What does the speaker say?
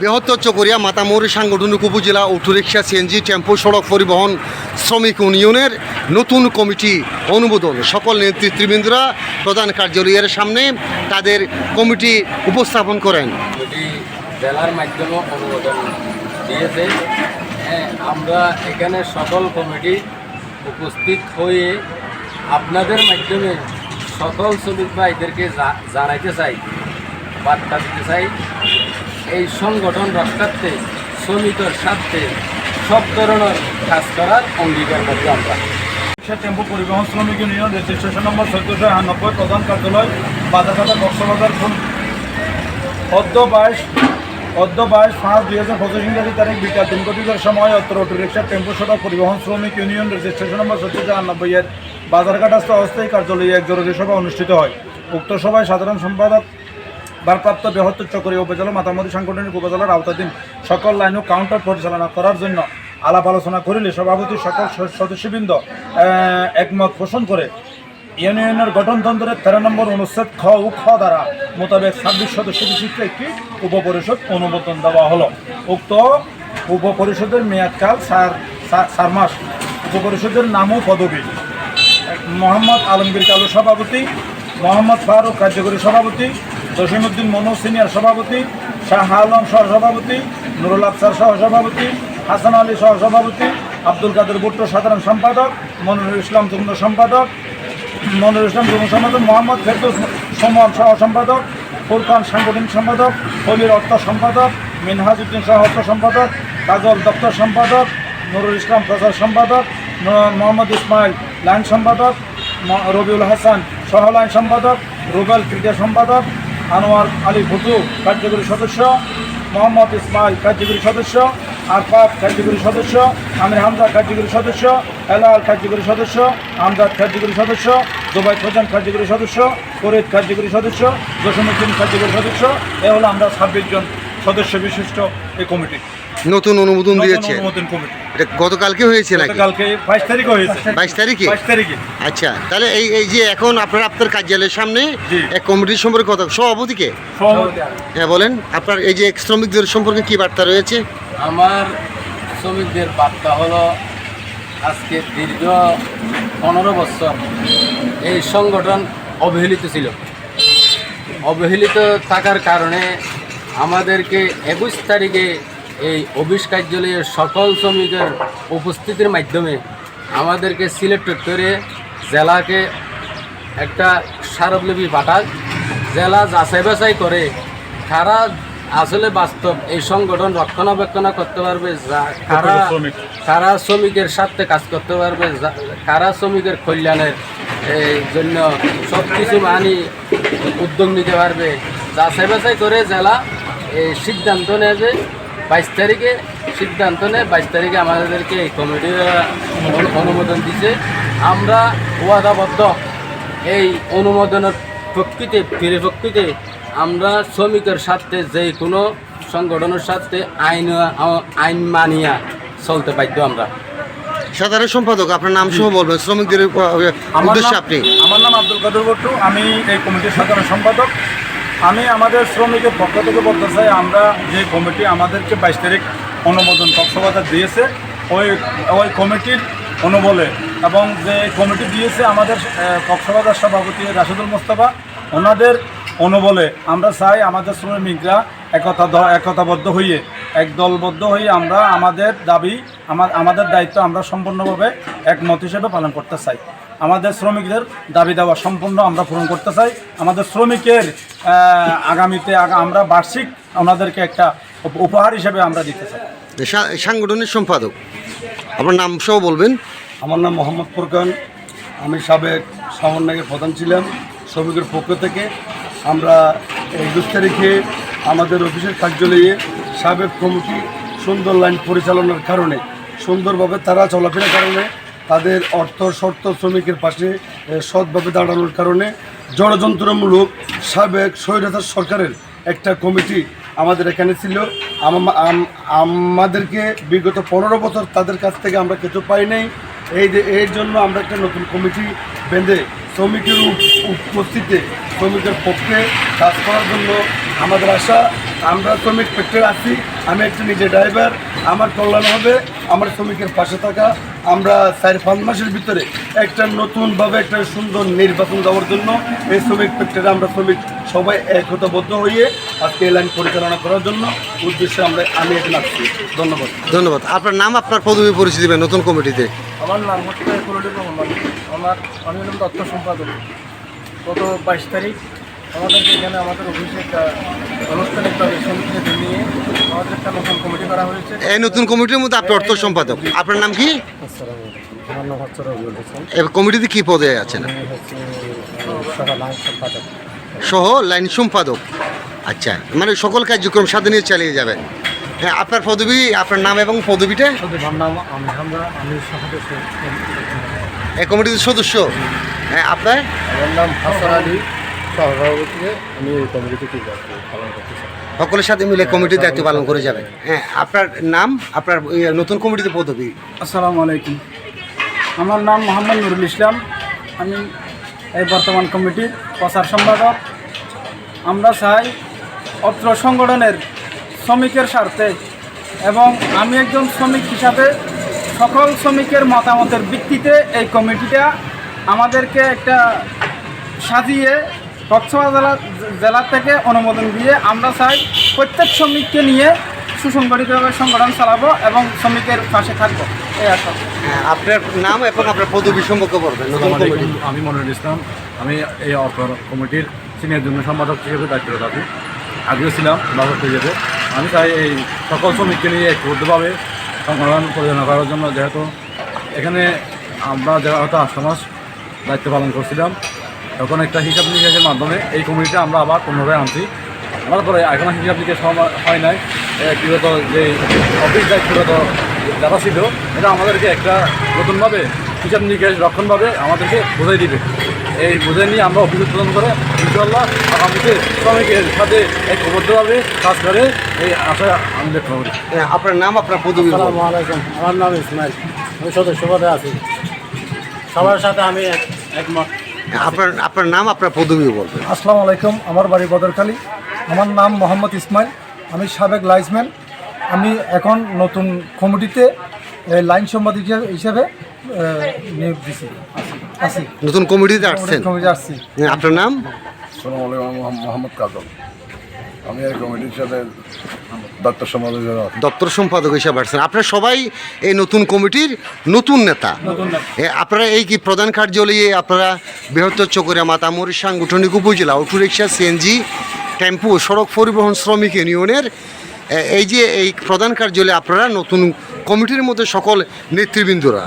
বৃহত্তর চকরিয়া মাতামৌরি সাংগঠনিক উপজেলা অটোরিকশা, সিএনজি, টেম্পো, সড়ক পরিবহন, শ্রমিক ইউনিয়নের নতুন কমিটি অনুমোদন। সকল নেতৃত্ববৃন্দরা প্রধান কার্যালয়ের সামনে তাদের কমিটি উপস্থাপন করেন। জেলার মাধ্যমে অনুমোদন দিয়েছে। হ্যাঁ আমরা এখানে সকল কমিটি উপস্থিত হয়ে আপনাদের মাধ্যমে সকল শ্রমিক ভাইদেরকে জানাইতে চাই, বার্তা দিতে চাই। এই সংগঠন রক্ষার্থে শ্রমিকের স্বার্থে সব ধরনের কাজ করার অঙ্গীকার করতে আমরা। টেম্পো পরিবহন শ্রমিক ইউনিয়ন রেজিস্ট্রেশন নম্বর চোদ্দশো একানব্বই প্রধান কার্যালয়, বাজারঘাটা কক্সবাজার খুন অদ্য বাইশ অদ্য বাইশ পাঁচ দুই হাজার পঁচিশ ইংরাজি তারিখ বিকাল তিন কোটির সময় অত্র অটো রিক্সা টেম্পো সড়ক পরিবহন শ্রমিক ইউনিয়ন রেজিস্ট্রেশন নম্বর চোদ্দশো একানব্বই এর বাজারঘাটস্থ অস্থায়ী কার্যালয়ে এক জরুরি সভা অনুষ্ঠিত হয়। উক্ত সভায় সাধারণ সম্পাদক ভারপ্রাপ্ত বৃহত্তর চক্রী উপজেলা মাতামতি সাংগঠনিক উপজেলার আওতাধীন সকল লাইন ও কাউন্টার পরিচালনা করার জন্য আলাপ আলোচনা করিলে সভাপতি সকল সদস্যবৃন্দ একমত পোষণ করে। ইউনিয়নের গঠনতন্ত্রের তেরো নম্বর অনুচ্ছেদ খ ও খ দ্বারা মোতাবেক ছাব্বিশ সদস্য বিশিষ্ট একটি উপপরিষদ অনুমোদন দেওয়া হলো। উক্ত উপপরিষদের মেয়াদকাল চার চার- মাস। উপপরিষদের নাম ও পদবী। মোহাম্মদ আলমগীর কালু সভাপতি, মোহাম্মদ ফারুক কার্যকরী সভাপতি জসিমুদ্দিন মনোজ সিনিয়র সভাপতি, শাহ আলম সহ সভাপতি, নুরুল আফসার সহ সভাপতি, হাসান আলী সহ সভাপতি, আব্দুল কাদের ভুট্টো সাধারণ সম্পাদক, মনিরুল ইসলাম যুগ্ম সম্পাদক, মনিরুল ইসলাম যুগ্ম সম্পাদক, মোহাম্মদ ফেরদৌস সুমন সহ সম্পাদক, ফুরকান সাংগঠনিক সম্পাদক হলির অর্থ সম্পাদক, মিনহাজ উদ্দিন সহ অর্থ সম্পাদক, কাজল দপ্তর সম্পাদক, নুরুল ইসলাম প্রচার সম্পাদক মোহাম্মদ ইসমাইল লাইন সম্পাদক রবিউল হাসান সহ লাইন সম্পাদক, রুবেল ক্রীড়া সম্পাদক আনোয়ার আলী ভুতু, কার্যকরী সদস্য, মোহাম্মদ ইসমাইল, কার্যকরী সদস্য, আরফাত, কার্যকরী সদস্য, আমির হামদা কার্যকরী সদস্য এলাল কার্যকরী সদস্য, আমজাদ, কার্যকরী সদস্য জুবাই প্রধান কার্যকরী সদস্য, ফরিদ, কার্যকরী সদস্য জসিমুদ্দিন কার্যকরী সদস্য, এ হলো আমরা ছাব্বিশ জন সদস্য বিশিষ্ট এই কমিটি। নতুন অনুমোদন দিয়েছে। অনুমোদন কমিটি। এটা গতকালকে হয়েছে নাকি? কালকে বাইশ তারিখে হয়েছে। বাইশ তারিখে? বাইশ তারিখে। আচ্ছা তাহলে এই এই যে এখন আপনার আপনার কার্যালয়ের সামনে এক কমিটির সম্পর্কে কথা সভাপতিকে? সভাপতি। হ্যাঁ বলেন আপনার এই যে শ্রমিকদের সম্পর্কে কি বার্তা রয়েছে? আমার শ্রমিকদের বার্তা হলো আজকে দীর্ঘ পনেরো বছর এই সংগঠন অবহেলিত ছিল। অবহেলিত থাকার কারণে আমাদেরকে একুশ তারিখে এই অফিস কার্যালয়ের সকল শ্রমিকের উপস্থিতির মাধ্যমে আমাদেরকে সিলেক্ট করে জেলাকে একটা স্মারকলিপি পাঠাক। জেলা যাচাই বাছাই করে কারা আসলে বাস্তব এই সংগঠন রক্ষণাবেক্ষণ করতে পারবে যা- কারা। কারা শ্রমিকের স্বার্থে কাজ করতে পারবে কারা শ্রমিকের কল্যাণের এই জন্য সব কিছু মানি উদ্যোগ নিতে পারবে। যাচাই বাছাই করে জেলা এই সিদ্ধান্ত নেয় যে বাইশ তারিখে সিদ্ধান্ত নেয় বাইশ তারিখে আমাদেরকে এই কমিটি অনুমোদন দিছে। আমরা ওয়াদাবদ্ধ। এই অনুমোদনের প্রকৃতি পরিপ্রেক্ষিতে আমরা শ্রমিকের স্বার্থে যে কোনো সংগঠনের স্বার্থে আইন আইন মানিয়া চলতে বাধ্য আমরা। সাধারণ সম্পাদক আপনার নাম সহ বলবেন শ্রমিকদের উদ্দেশ্যে নাম আপনি। আমার নাম আব্দুল কাদের ভট্টু আমি এই কমিটির সাধারণ সম্পাদক। আমি আমাদের শ্রমিকের পক্ষ থেকে বলতে চাই, আমরা যে কমিটি আমাদেরকে বাইশ তারিখ অনুমোদন কক্সবাজার দিয়েছে, ওই ওই কমিটির অনুবলে এবং যে কমিটি দিয়েছে আমাদের কক্সবাজার সভাপতি রাশেদুল মোস্তফা, ওনাদের অনুবলে আমরা চাই আমাদের শ্রমিকরা একতা একতাবদ্ধ হয়ে একদলবদ্ধ হয়ে আমরা আমাদের দাবি আমা- আমাদের দায়িত্ব আমরা সম্পূর্ণভাবে একমত হিসেবে পালন করতে চাই। আমাদের শ্রমিকদের দাবি দেওয়া সম্পূর্ণ আমরা পূরণ করতে চাই। আমাদের শ্রমিকের আগামীতে আগা- আমরা বার্ষিক ওনাদেরকে একটা উপহার হিসেবে আমরা দিতে চাই। সাংগঠনিক সম্পাদক আপনার নাম সহ বলবেন। আমার নাম মোহাম্মদ ফুরকান। আমি সাবেক সমন্বয়ের প্রধান ছিলাম শ্রমিকের পক্ষ থেকে। আমরা একুশ তারিখে আমাদের অফিসের কার্যালয়ে সাবেক কমিটি সুন্দর লাইন পরিচালনার কারণে সুন্দরভাবে তারা চলাফেরার কারণে তাদের অর্থ শর্ত শ্রমিকের পাশে সৎভাবে দাঁড়ানোর কারণে ষড়যন্ত্রমূলক সাবেক স্বৈরাচার সরকারের একটা কমিটি আমাদের এখানে ছিল। আমাদেরকে বিগত পনেরো বছর তাদের কাছ থেকে আমরা কিছু পাই নাই। এই যে, এর জন্য আমরা একটা নতুন কমিটি বেঁধে শ্রমিকের উপস্থিতিতে, শ্রমিকের পক্ষে কাজ করার জন্য আমাদের আশা আমরা শ্রমিক পেটে আছি আমি একটা নিজে ড্রাইভার আমার কল্যাণ হবে আমার শ্রমিকের পাশে থাকা আমরা চার পাঁচ মাসের ভিতরে একটা নতুনভাবে একটা সুন্দর নির্বাচন দেওয়ার জন্য এই শ্রমিক পেটে আমরা শ্রমিক সবাই একতাবদ্ধ হয়ে আজকে এই লাইন পরিচালনা করার জন্য উদ্দেশ্যে আমরা আমি এখানে আসছি ধন্যবাদ। ধন্যবাদ। আপনার নাম আপনার পদবি পরিচিতি দিবেন নতুন কমিটিতে। আমার নাম হচ্ছে আমার আমি হলাম তথ্য সম্পাদক। গত বাইশ তারিখ আমাদেরকে এখানে আমাদের অফিসে একটা শ্রমিকদের নিয়ে আমাদের একটা নতুন কমিটি করা হয়েছে। এই নতুন কমিটির মধ্যে আপনি অর্থ সম্পাদক। আপনার নাম কি? আমার নাম হচ্ছে রবিউল হোসেন। এই কমিটিতে কি পদে আছেন? সম্পাদক। সহ লাইন সম্পাদক। আচ্ছা মানে সকল কার্যক্রম সাথে নিয়ে চালিয়ে যাবেন। হ্যাঁ আপনার পদবি আপনার নাম এবং পদবিটা? শুধু আমার নাম আমি আমরা আমি সদস্য এই কমিটির সদস্য। হ্যাঁ আপনার? আমার নাম হাসান আলী। কমিটিতে সকলের সাথে মিলে কমিটির দায়িত্ব পালন করে যাবেন হ্যাঁ আপনার নাম, আপনার নতুন কমিটিতে পদবি। আসসালামু আলাইকুম। আমার নাম মোহাম্মদ নুরুল ইসলাম। আমি এই বর্তমান কমিটির প্রচার সম্পাদক। আমরা চাই অত্র সংগঠনের শ্রমিকের স্বার্থে এবং আমি একজন শ্রমিক হিসাবে সকল শ্রমিকের মতামতের ভিত্তিতে এই কমিটিটা আমাদেরকে একটা সাজিয়ে কক্সবাজার জেলা জেলা থেকে অনুমোদন দিয়ে আমরা চাই প্রত্যেক শ্রমিককে নিয়ে সুসংগঠিতভাবে সংগঠন চালাবো এবং শ্রমিকের পাশে থাকব। এই আশা হ্যাঁ, আপনার নাম এবং আপনার পদবি সম্পর্কে বলবেন আমি মনিরুল ইসলাম। আমি এই অর্থ কমিটির সিনিয়র জন্য সম্পাদক হিসেবে দায়িত্বরত আছি আগেও ছিলাম বাবদ হিসেবে আমি চাই এই সকল শ্রমিককে নিয়ে একত্রিতভাবে সংগঠন পরিচালনা করার জন্য যেহেতু এখানে আমরা যেহেতু আটটা মাস দায়িত্ব পালন করছিলাম তখন একটা হিসাব নিকাশের মাধ্যমে এই কমিটিটা আমরা আবার পুনরায় আনছি। আনার পরে এখন হিসাব নিকাশ হয় নাই। বিগত যে অফিস দায়িত্বরত যারা ছিল এটা আমাদেরকে একটা নতুনভাবে হিসাব নিকাশ রক্ষণভাবে আমাদেরকে বোঝাই দিবে। এই বোঝাই নিয়ে আমরা অফিস উৎপাদন করে ইনশাল্লাহ আগামীতে শ্রমিকের সাথে ঐক্যবদ্ধভাবে কাজ করে এই আশা আমি ব্যক্ত করি আপনার নাম আপনার পদবি আমার নাম ইসমাইল। আমি সদস্য পদে আছি। সবার সাথে আমি এক- একমত। আপনার আপনার নাম আপনার পদবি বলবেন। আসসালামু আলাইকুম আমার বাড়ি বদরখালী। আমার নাম মোহাম্মদ ইসমাইল। আমি সাবেক লাইসম্যান আমি এখন নতুন কমিটিতে লাইন সম্পাদক হিসেবে- নিয়োগ দিছি। আছি নতুন কমিটিতে আসছেন? কমিটি আসছি। হ্যাঁ, আপনার নাম? আসসালামু আলাইকুম আমি মোহাম্মদ কাজল। আমি এই কমিটির সাথে দত্ত সমাজের দপ্তর সম্পাদক হিসাবে আসছেন। আপনারা সবাই এই নতুন কমিটির নতুন নেতা। আপনারা এই কি প্রধান কার্যালয়ে আপনারা বৃহত্তর চকরিয়া মাতামুরি সাংগঠনিক উপজেলা অটোরিক্সা সিএনজি টেম্পু সড়ক পরিবহন শ্রমিক ইউনিয়নের এই যে এই প্রধান কার্যালয়ে আপনারা নতুন কমিটির মধ্যে সকল নেতৃবৃন্দরা।